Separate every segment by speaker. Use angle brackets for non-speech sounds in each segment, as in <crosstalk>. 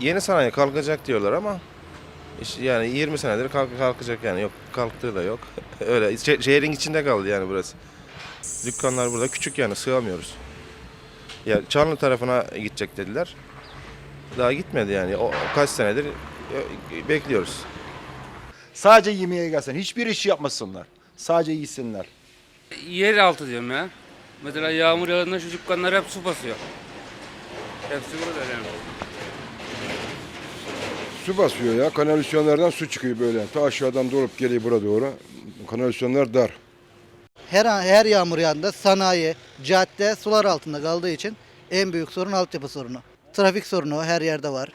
Speaker 1: Yeni sanayi kalkacak diyorlar ama işte yani 20 senedir kalk, kalkacak yani yok kalktığı da yok. <laughs> Öyle şe- şehrin içinde kaldı yani burası. Dükkanlar burada küçük yani sığamıyoruz. Ya Çarlı tarafına gidecek dediler. Daha gitmedi yani. O kaç senedir e, bekliyoruz.
Speaker 2: Sadece yemeğe gelsin. Hiçbir iş yapmasınlar. Sadece yesinler.
Speaker 3: Yer altı diyorum ya. Mesela yağmur yağdığında şu dükkanlar hep su basıyor. Hepsi burada yani.
Speaker 4: Su basıyor ya. Kanalizasyonlardan su çıkıyor böyle. Ta aşağıdan dolup geliyor buraya doğru. Kanalizasyonlar dar.
Speaker 5: Her her yağmur yağında sanayi, cadde sular altında kaldığı için en büyük sorun altyapı sorunu. Trafik sorunu her yerde var.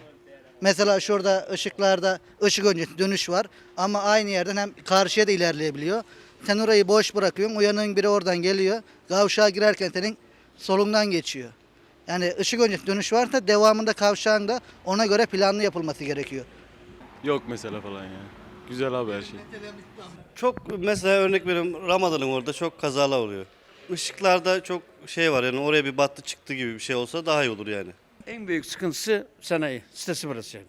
Speaker 5: Mesela şurada ışıklarda ışık öncesi dönüş var ama aynı yerden hem karşıya da ilerleyebiliyor. Sen orayı boş bırakıyorsun, uyanığın biri oradan geliyor. Kavşağa girerken senin solundan geçiyor. Yani ışık öncesi dönüş varsa devamında kavşağın da ona göre planlı yapılması gerekiyor.
Speaker 6: Yok mesela falan ya. Güzel abi her şey.
Speaker 7: Çok mesela örnek veriyorum Ramazan'ın orada çok kazalar oluyor. Işıklarda çok şey var yani oraya bir battı çıktı gibi bir şey olsa daha iyi olur yani.
Speaker 8: En büyük sıkıntısı sanayi, sitesi burası yani.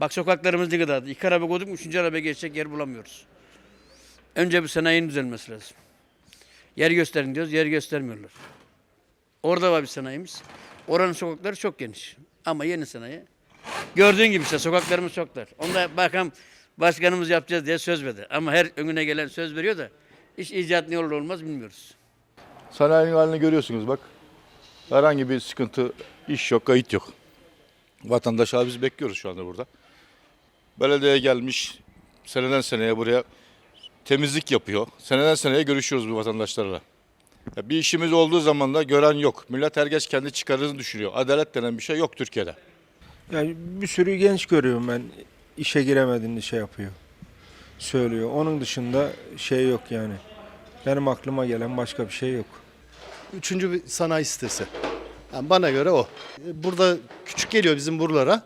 Speaker 8: Bak sokaklarımız ne kadar. İki araba koyduk, üçüncü araba geçecek yer bulamıyoruz. Önce bir sanayinin düzelmesi lazım. Yer gösterin diyoruz, yer göstermiyorlar. Orada var bir sanayimiz. Oranın sokakları çok geniş. Ama yeni sanayi. Gördüğün gibi işte sokaklarımız çok dar. Onda bakalım başkanımız yapacağız diye söz verdi. Ama her önüne gelen söz veriyor da iş icat ne olur olmaz bilmiyoruz.
Speaker 9: Sanayinin halini görüyorsunuz bak. Herhangi bir sıkıntı, iş yok, kayıt yok. Vatandaş abi biz bekliyoruz şu anda burada. Belediye gelmiş, seneden seneye buraya temizlik yapıyor. Seneden seneye görüşüyoruz bu vatandaşlarla. Ya bir işimiz olduğu zaman da gören yok. Millet herkes kendi çıkarını düşünüyor. Adalet denen bir şey yok Türkiye'de.
Speaker 10: Yani bir sürü genç görüyorum ben işe giremediğini şey yapıyor. Söylüyor. Onun dışında şey yok yani. Benim aklıma gelen başka bir şey yok.
Speaker 7: Üçüncü bir sanayi sitesi. Yani bana göre o. Burada küçük geliyor bizim buralara.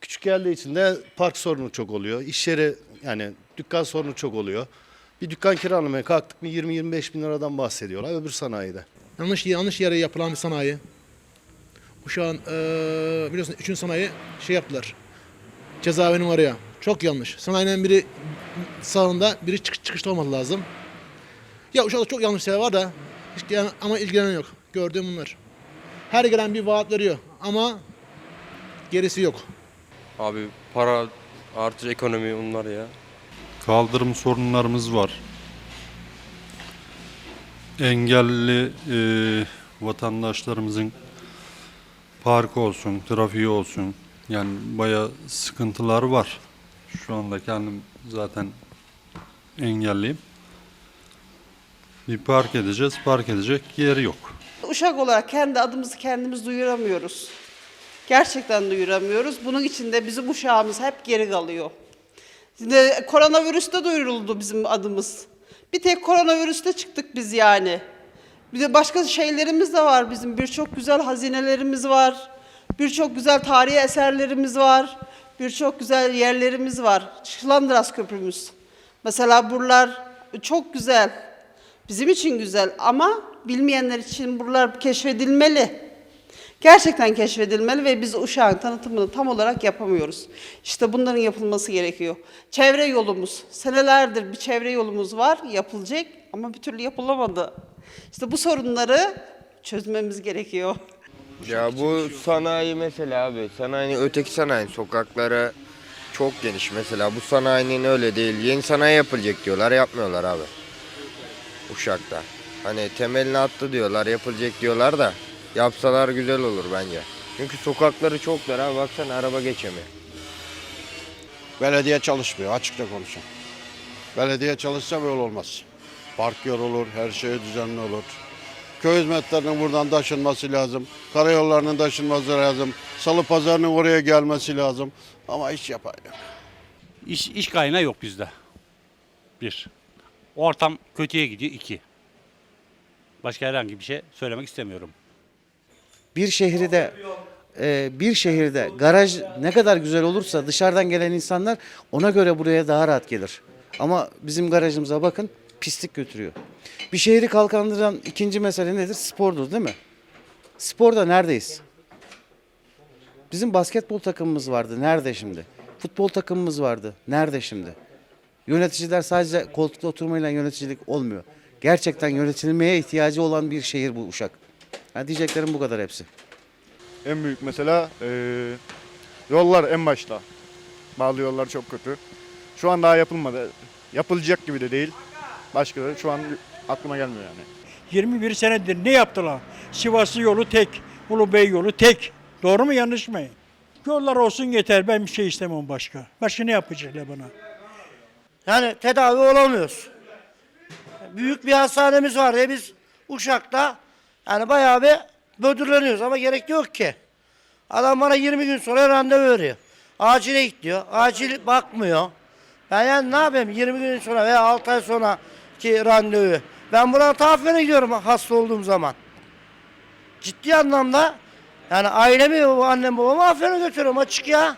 Speaker 7: Küçük geldiği için de park sorunu çok oluyor. İş yeri yani dükkan sorunu çok oluyor. Bir dükkan kiralamaya kalktık mı 20-25 bin liradan bahsediyorlar öbür sanayide.
Speaker 11: Yanlış yanlış yere yapılan bir sanayi. Uşağın eee biliyorsun üçüncü sanayi şey yaptılar. Cezaevinin oraya. Çok yanlış. Sanayinin biri sağında, biri çık çıkışta olması lazım. Ya Uşak'ta çok yanlış şeyler var da hiç gelen- ama ilgilenen yok. Gördüğüm bunlar. Her gelen bir vaat veriyor ama gerisi yok.
Speaker 6: Abi para artı ekonomi onlar ya.
Speaker 12: Kaldırım sorunlarımız var. Engelli e, vatandaşlarımızın parkı olsun, trafiği olsun. Yani bayağı sıkıntılar var. Şu anda kendim zaten engelliyim. Bir park edeceğiz, park edecek yeri yok.
Speaker 13: Uşak olarak kendi adımızı kendimiz duyuramıyoruz. Gerçekten duyuramıyoruz. Bunun için de bizim uşağımız hep geri kalıyor. Şimdi koronavirüste duyuruldu bizim adımız. Bir tek koronavirüste çıktık biz yani. Bir de başka şeylerimiz de var bizim. Birçok güzel hazinelerimiz var. Birçok güzel tarihi eserlerimiz var. Birçok güzel yerlerimiz var. Şılandıras Köprümüz. Mesela buralar çok güzel. Bizim için güzel ama bilmeyenler için buralar keşfedilmeli. Gerçekten keşfedilmeli ve biz Uşak'ın tanıtımını tam olarak yapamıyoruz. İşte bunların yapılması gerekiyor. Çevre yolumuz, senelerdir bir çevre yolumuz var, yapılacak ama bir türlü yapılamadı. İşte bu sorunları çözmemiz gerekiyor.
Speaker 1: Ya bu sanayi mesela abi. Sanayinin öteki sanayi sokakları çok geniş mesela. Bu sanayinin öyle değil. Yeni sanayi yapılacak diyorlar. Yapmıyorlar abi. Uşak'ta. Hani temelini attı diyorlar. Yapılacak diyorlar da. Yapsalar güzel olur bence. Çünkü sokakları çok dar abi. Baksana araba geçemiyor.
Speaker 2: Belediye çalışmıyor açıkça konuşayım. Belediye çalışsa böyle olmaz. Park yer olur, her şey düzenli olur. Köy hizmetlerinin buradan taşınması lazım. Karayollarının taşınması lazım. Salı pazarının oraya gelmesi lazım. Ama iş yapan yok.
Speaker 3: İş, iş kaynağı yok bizde. Bir. Ortam kötüye gidiyor. iki. Başka herhangi bir şey söylemek istemiyorum.
Speaker 5: Bir şehirde e, bir şehirde garaj ne kadar güzel olursa dışarıdan gelen insanlar ona göre buraya daha rahat gelir. Ama bizim garajımıza bakın pislik götürüyor. Bir şehri kalkandıran ikinci mesele nedir? Spordur değil mi? Sporda neredeyiz?
Speaker 14: Bizim basketbol takımımız vardı. Nerede şimdi? Futbol takımımız vardı. Nerede şimdi? Yöneticiler sadece koltukta oturmayla yöneticilik olmuyor. Gerçekten yönetilmeye ihtiyacı olan bir şehir bu Uşak. Ha diyeceklerim bu kadar hepsi.
Speaker 15: En büyük mesela eee, yollar en başta. Bazı yollar çok kötü. Şu an daha yapılmadı. Yapılacak gibi de değil. Başka da şu an aklıma gelmiyor yani.
Speaker 13: 21 senedir ne yaptılar? Sivaslı yolu tek, Ulubey yolu tek. Doğru mu yanlış mı? Yollar olsun yeter. Ben bir şey istemem başka. Başka ne yapacaklar bana?
Speaker 5: Yani tedavi olamıyoruz. Büyük bir hastanemiz var ya biz Uşak'ta yani bayağı bir bödürleniyoruz ama gerek yok ki. Adam bana 20 gün sonra randevu veriyor. Acile git diyor. Acil bakmıyor. Ben yani ne yapayım 20 gün sonra veya 6 ay sonra ki randevu. Ben buna tahmin ediyorum hasta olduğum zaman. Ciddi anlamda yani ailemi, annem babamı Afyon'a götürüyorum açık ya.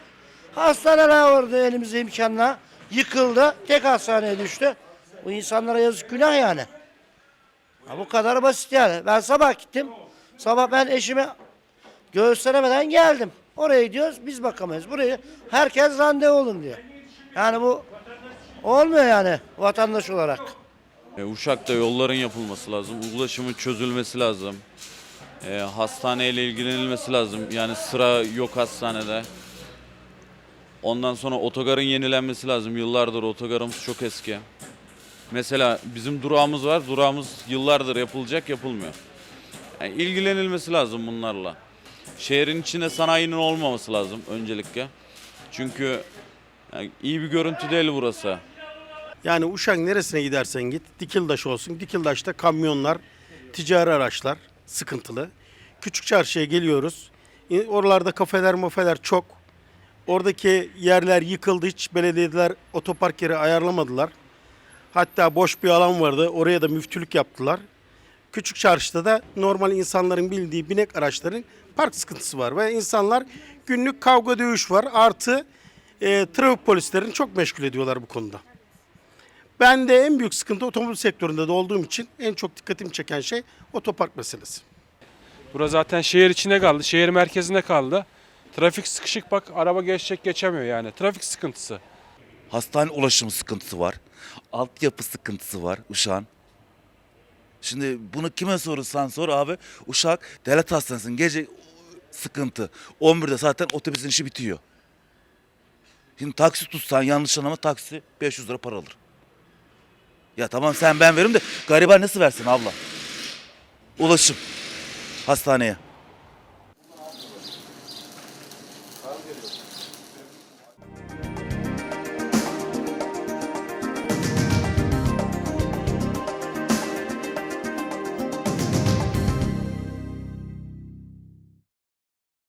Speaker 5: Hastaneler vardı elimizde imkanla. Yıkıldı. Tek hastaneye düştü. Bu insanlara yazık günah yani. Ha, bu kadar basit yani. Ben sabah gittim. Sabah ben eşime gösteremeden geldim. Oraya gidiyoruz biz bakamayız. Burayı herkes randevu olun diyor. Yani bu olmuyor yani vatandaş olarak.
Speaker 6: E, Uşak'ta yolların yapılması lazım. Ulaşımın çözülmesi lazım. E, hastaneyle ilgilenilmesi lazım. Yani sıra yok hastanede. Ondan sonra otogarın yenilenmesi lazım. Yıllardır otogarımız çok eski. Mesela bizim durağımız var. Durağımız yıllardır yapılacak yapılmıyor. Yani ilgilenilmesi lazım bunlarla. Şehrin içinde sanayinin olmaması lazım öncelikle. Çünkü yani iyi bir görüntü değil burası.
Speaker 13: Yani Uşak neresine gidersen git. Dikildaş olsun. Dikildaş'ta kamyonlar, ticari araçlar sıkıntılı. Küçük çarşıya geliyoruz. Oralarda kafeler mafeler çok. Oradaki yerler yıkıldı. Hiç belediyeler otopark yeri ayarlamadılar. Hatta boş bir alan vardı. Oraya da müftülük yaptılar. Küçük çarşıda da normal insanların bildiği binek araçların park sıkıntısı var. Ve insanlar günlük kavga dövüş var. Artı e, trafik polislerini çok meşgul ediyorlar bu konuda. Ben de en büyük sıkıntı otomobil sektöründe de olduğum için en çok dikkatimi çeken şey otopark meselesi.
Speaker 16: Burası zaten şehir içine kaldı. Şehir merkezinde kaldı. Trafik sıkışık bak araba geçecek geçemiyor yani. Trafik sıkıntısı.
Speaker 14: Hastane ulaşımı sıkıntısı var. Altyapı sıkıntısı var Uşak'ın. Şimdi bunu kime sorursan sor abi. Uşak devlet hastanesinin gece sıkıntı. 11'de zaten otobüsün işi bitiyor. Şimdi taksi tutsan yanlış anlama taksi 500 lira para alır. Ya tamam sen ben veririm de gariban nasıl versin abla? Ulaşım hastaneye.